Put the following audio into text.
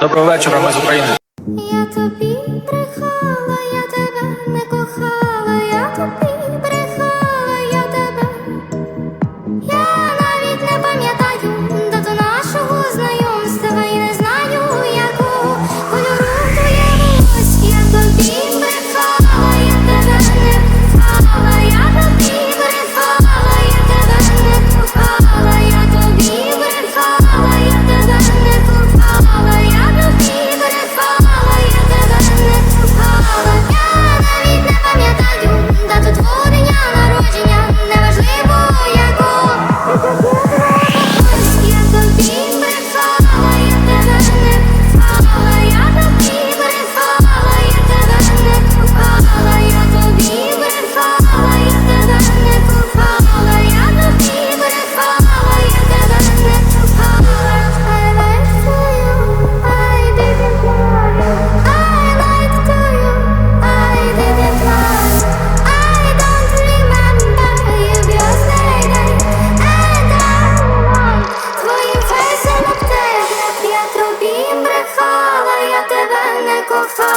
Доброго вечора, ми з України. Я тобі go for